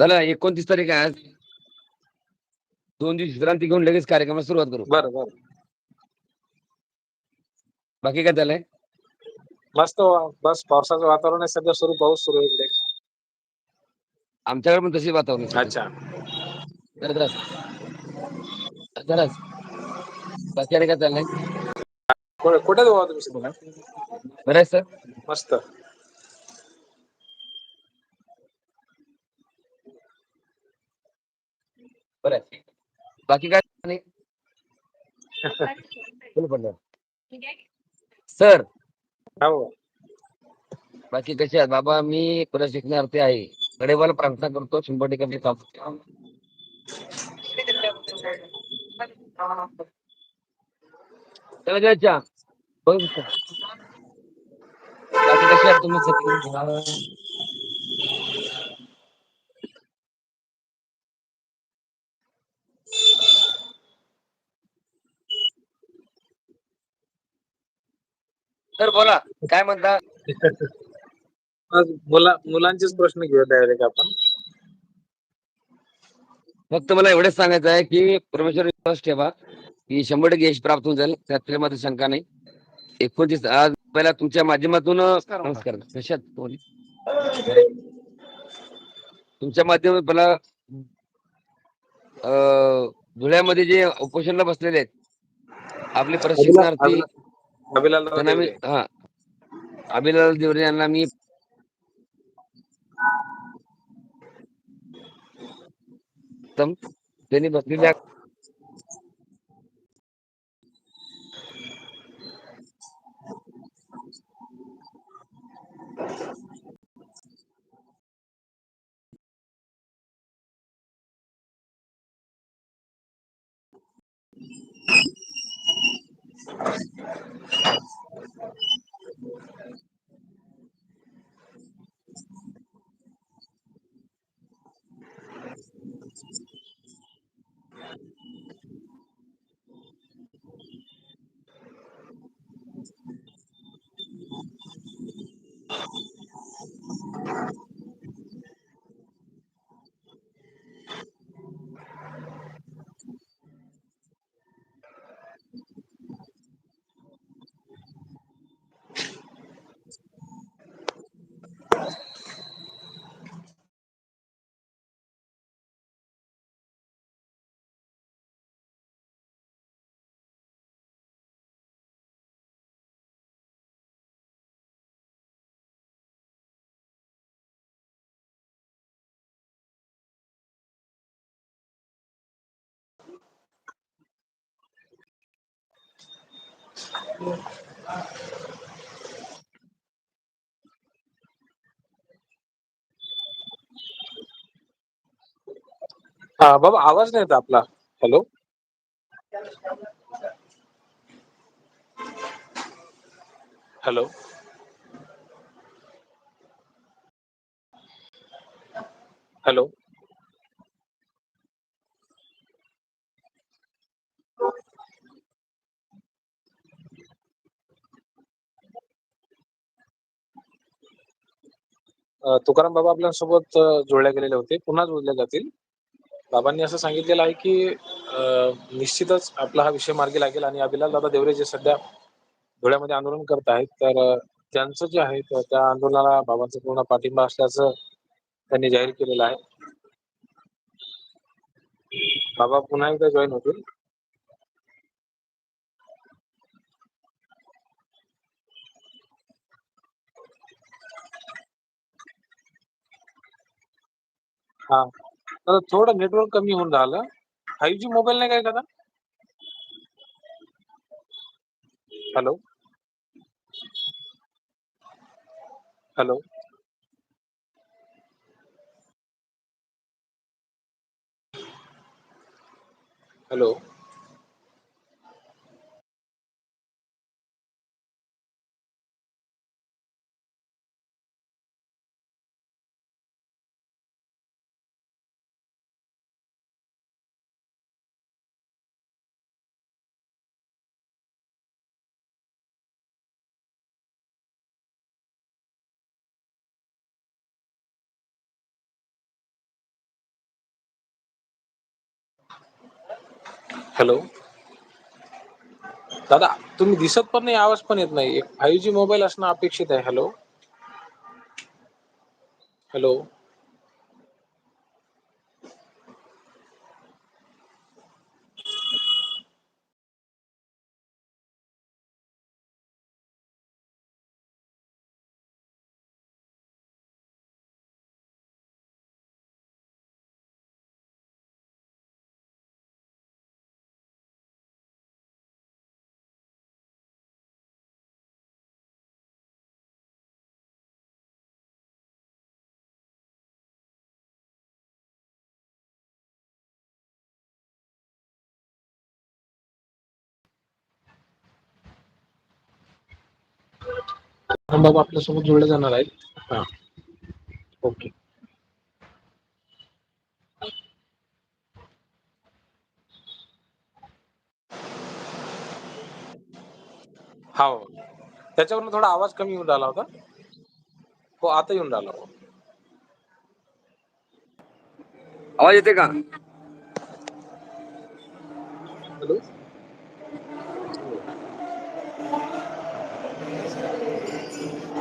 झालं एकोणतीस तारीख आहे आज. दोन दिवस विश्रांती घेऊन लगेच कार्यक्रमाला सुरुवात करू. बरं बरं. बाकी काय झालंय मस्त वा- बस पावसाचं वातावरण आहे सध्या सुरू पाऊस सुरू आहे इकडे. आमच्याकडे पण तशी वातावरण आहे. अच्छा. जरा. बाकी आणि काय चाललंय? कुठे कुठे जाऊ तुम्ही सध्या? बरं आहे सर. मस्त. बरं. आहे? बाकी काय नाही. सर. हो. बाकी कसे आहेत? बाबा मी प्रशिक्षणार्थी आहे. गडेवाला प्रार्थना करतो. शंभर टक्के मी काम. बाकी कसे आहेत तुम्ही? सर बोला काय म्हणता? आज मुला मुलांचेच प्रश्न घेऊया डायरेक्ट आपण. फक्त मला एवढंच सांगायचं आहे की परमेश्वर विश्वास ठेवा की शंभर टक्के यश प्राप्त होऊन जाईल त्यामध्ये शंका नाही. एकोणतीस आज पहिला तुमच्या माध्यमातून नमस्कार कशात तुम्ही? तुमच्या माध्यमातून पहिला अं, धुळ्यामध्ये जे उपोषणला बसलेले आहेत आपले प्रशिक्षणार्थी अभिलाल हा. देवरे यांना मी त्यांनी बसलेल्या हा बाबा आवाज नाही येत आपला. हॅलो? हॅलो? हॅलो? तुकाराम बाबा आपल्यासोबत जोडले गेलेले होते. पुन्हा जोडले जातील. बाबांनी असं सांगितलेलं आहे की निश्चितच आपला हा विषय मार्गी लागेल आणि अभिलाल दादा देवरे जे सध्या धुळ्यामध्ये आंदोलन करत आहेत तर त्यांचं जे आहे त्या आंदोलनाला बाबांचा पूर्ण पाठिंबा असल्याचं त्यांनी जाहीर केलेलं आहे. बाबा पुन्हा एकदा जॉईन होतील. हा. तर थोडं नेटवर्क कमी होऊन राहिलं. फाईव्ह जी मोबाईल नाही काय का हॅलो हॅलो हॅलो. दादा तुम्ही दिसत पण नाही आवाज पण येत नाही. एक फाईव्ह जी मोबाईल असणं अपेक्षित आहे. हॅलो. हॅलो. बाबा आपल्यासोबत जोडले जाणार आहेत. हा. ओके. हा त्याच्यावरून थोडा आवाज कमी येऊन राहिला होता. हो आता येऊन राहिला हो आवाज येते का? हॅलो.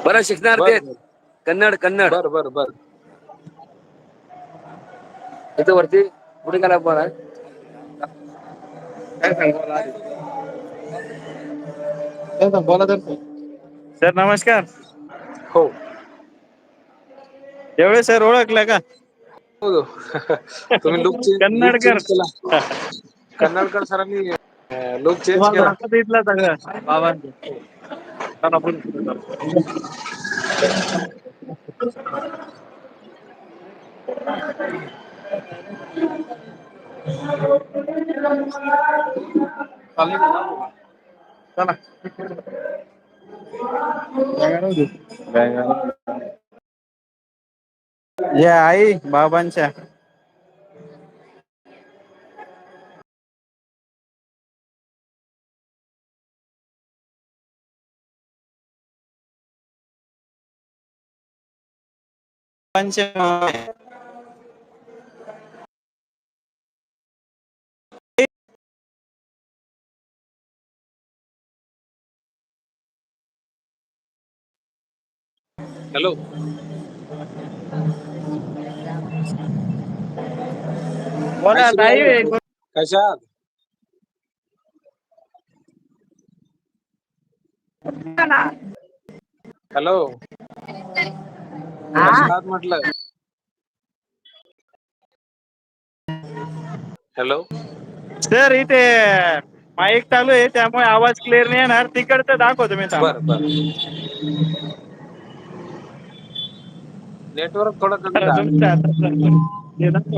बरं शिकणार ते. कन्नड कन्नड. बर बर बर. इथं वरती कुठे गेला बरं काय सांगू? काय? बोला तर. सर नमस्कार. हो. एवढे सर ओळखलं का? हो तुम्ही लुक कन्नडकर कन्नडकर सरांनी. लुक चेंज केला. दाखवत इथला सगळं बाबांचं चला पुढे पुढे चला. चला ये आई बाबांच्या पंच हॅलो बोला ताई कशा आहात? हॅलो म्हटलं. हॅलो. सर इथे माईक चालू आहे त्यामुळे आवाज क्लिअर नाही येणार. तिकडचं दाखवतो मी थांबा. बर बर. नेटवर्क थोडं कमी जरा राहा तुमच्या हातात हे दाखव.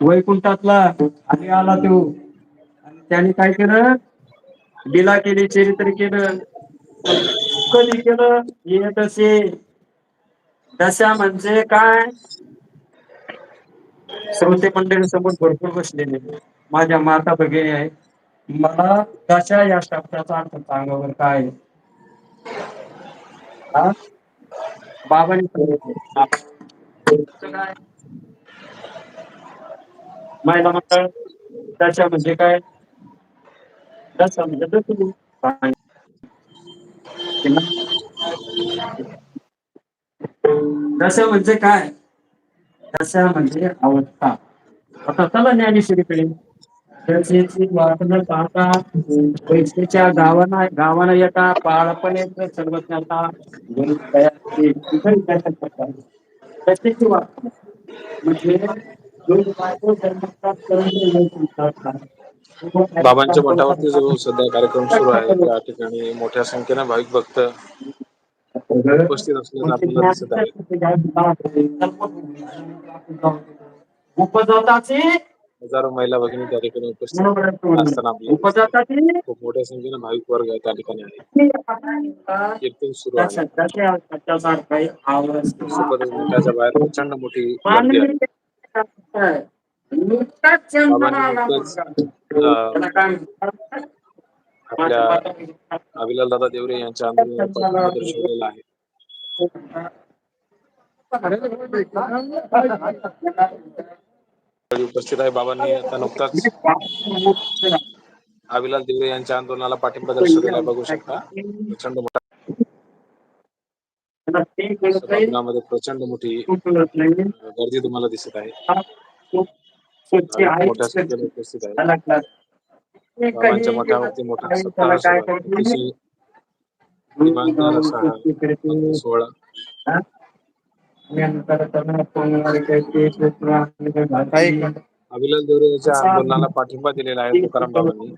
वैकुंठातला आणि आला तो. आणि त्याने काय केलं? बिला केली चरित्र केलं. कधी केलं? हे तसे दशा म्हणजे काय? श्रोते मंडळी समोर भरपूर बसलेले माझ्या माता भगिनी आहे मला दशा या शब्दाचा अर्थ सांगावर काय? बाबांनी सांगितलं. महिला मंडळ दशा म्हणजे काय? दशा म्हणजे दशा म्हणजे काय? दशा म्हणजे अवस्था. आता चला ज्ञानेश्वरीकडे. दशेची वापरत पाहता पैसेच्या गावाना गावाना येता बाळपणे सर्वज्ञाता दशेची सर्वज्ञ तयार म्हणजे बाबांच्या मठावरती जो सध्या कार्यक्रम सुरू आहे त्या ठिकाणी मोठ्या संख्येने भाविक भक्त उपस्थित उपजाताची हजारो महिला भगिनी त्या ठिकाणी उपस्थित असताना खूप मोठ्या संख्येने भाविक वर्ग त्या ठिकाणी आहे कीर्तन सुरू आहे मठाच्या बाहेर प्रचंड मोठी आहे आपल्या अभिलाल दादा देवरे यांच्या दर्शवलेला आहे. उपस्थित आहे बाबांनी आता नुकताच अभिलाल देवरे यांच्या आंदोलनाला पाठिंबा दर्शवलेला बघू शकता. प्रचंड मोठा सभागृहामध्ये प्रचंड मोठी गर्दी तुम्हाला दिसत आहे. मोठ्या संख्येने उपस्थित आहे. बाबांच्या मठावरती मोठा अभिलाल देवरे यांच्या आंदोलनाला पाठिंबा दिलेला आहे तुकाराम बाबांनी.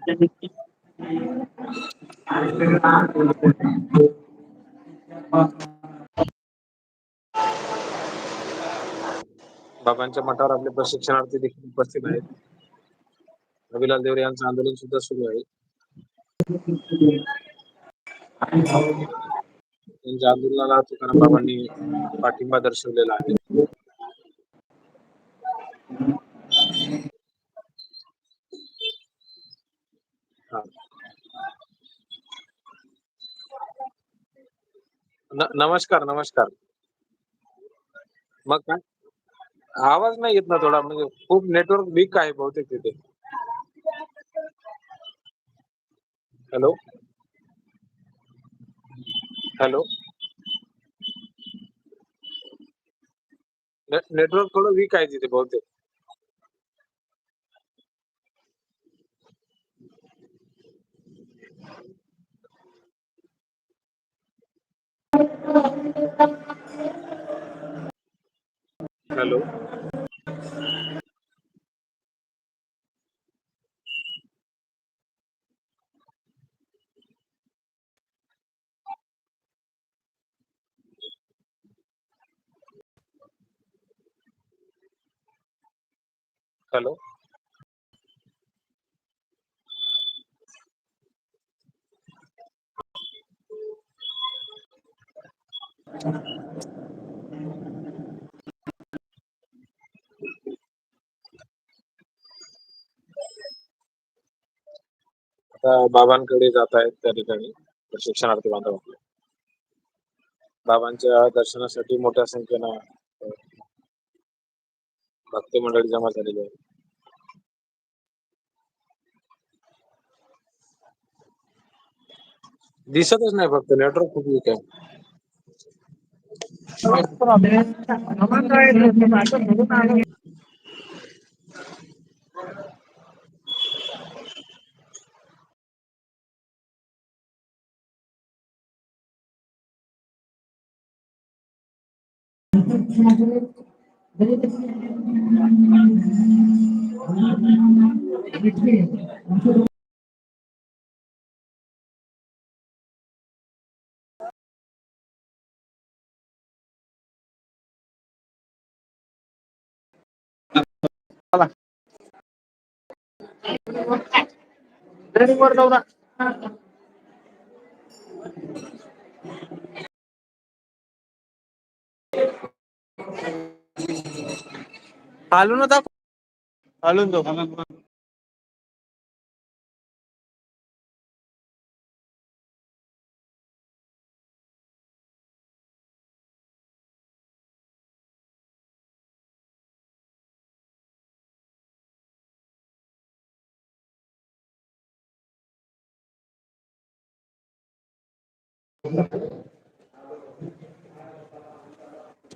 बाबांच्या मठावर आपले प्रशिक्षणार्थी देखील उपस्थित आहेत. रविलाल देवरे यांचं आंदोलन सुद्धा सुरू आहे. त्यांच्या आंदोलनाला तुकाराम बाबांनी पाठिंबा दर्शवलेला आहे. हा. नमस्कार नमस्कार. मग काय? आवाज नाही येत ना थोडा म्हणजे खूप नेटवर्क वीक आहे बहुतेक तिथे. हॅलो हॅलो नेटवर्क थोडं वीक आहे तिथे बहुतेक हॅलो हॅलो. आता बाबांकडे जात आहेत त्या ठिकाणी प्रशिक्षणार्थी बांधव. बाबांच्या दर्शनासाठी मोठ्या संख्येनं भक्त मंडळी जमा झालेली आहे. दिसतच नाही फक्त नेटवर्क खूप वीक आहे. हालून दाखव हालून दाखव हालून दो.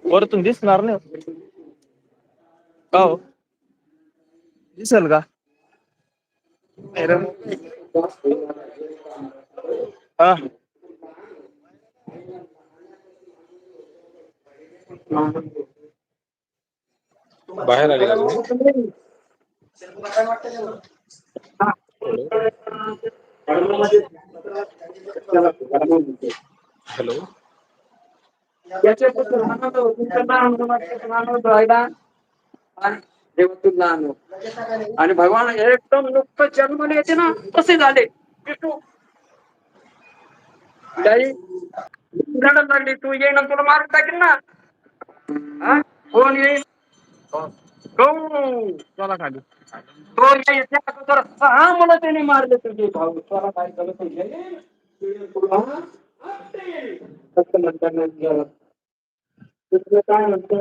वरतून दिसणार नाही हो दिसेल का। हा। बाहेर आले का तुम्ही हॅलो। व्हायला आणि भगवान एकदम नुकतं जन्मले येते ना, तसे झाले. विष्णू. लागली, तू येईन आणि तुला मारून टाकेल ना. हा? कोण येईल गौ चला खाली. तो त्या अगोदर सहा मला त्याने मारले तुझे भाऊ. चला काय झालं तुझे काय म्हणतो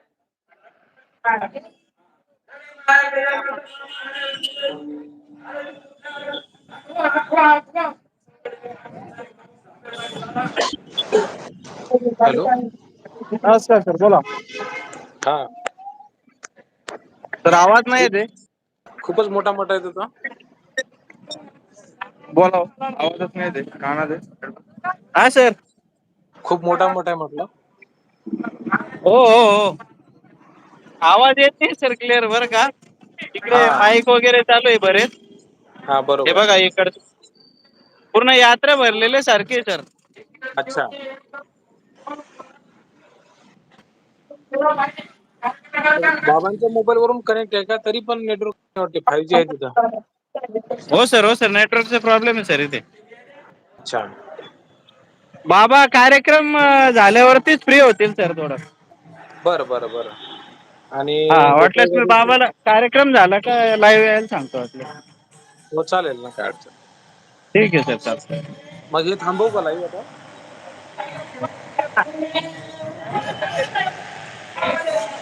हॅलो. नमस्कार सर बोला. हा. तर आवाज नाही येते खूपच मोठा मोठा येत होता बोला. आवाजच नाही येते कानात आहे. हा सर. खूप मोठा मोठा आहे म्हटलं. हो हो हो. आवाज येत नाही सर क्लिअर बरं का? इकडे हा. माईक वगैरे चालू आहे बरेच. हा हे बरोबर बघा इकड पूर्ण यात्रा भरलेले सारखी सर. अच्छा. बाबांच्या मोबाईल वरून कनेक्ट आहे का? तरी पण नेटवर्क वाटते. फाईव्ह जी आहे तिथं. हो सर हो सर. नेटवर्कचा प्रॉब्लेम आहे सर इथे. अच्छा. बाबा कार्यक्रम अं, झाल्यावरतीच फ्री होतील सर थोडं. बरं बरं बरं. आणि हा वाटल्यास मी मोबाईल बाबाला कार्यक्रम झाला का लाईव्ह यायला सांगतो वाटलं. हो चालेल ना काय अडचण ठीक आहे सर चालतं मग हे थांबवू का लाईव्ह आता?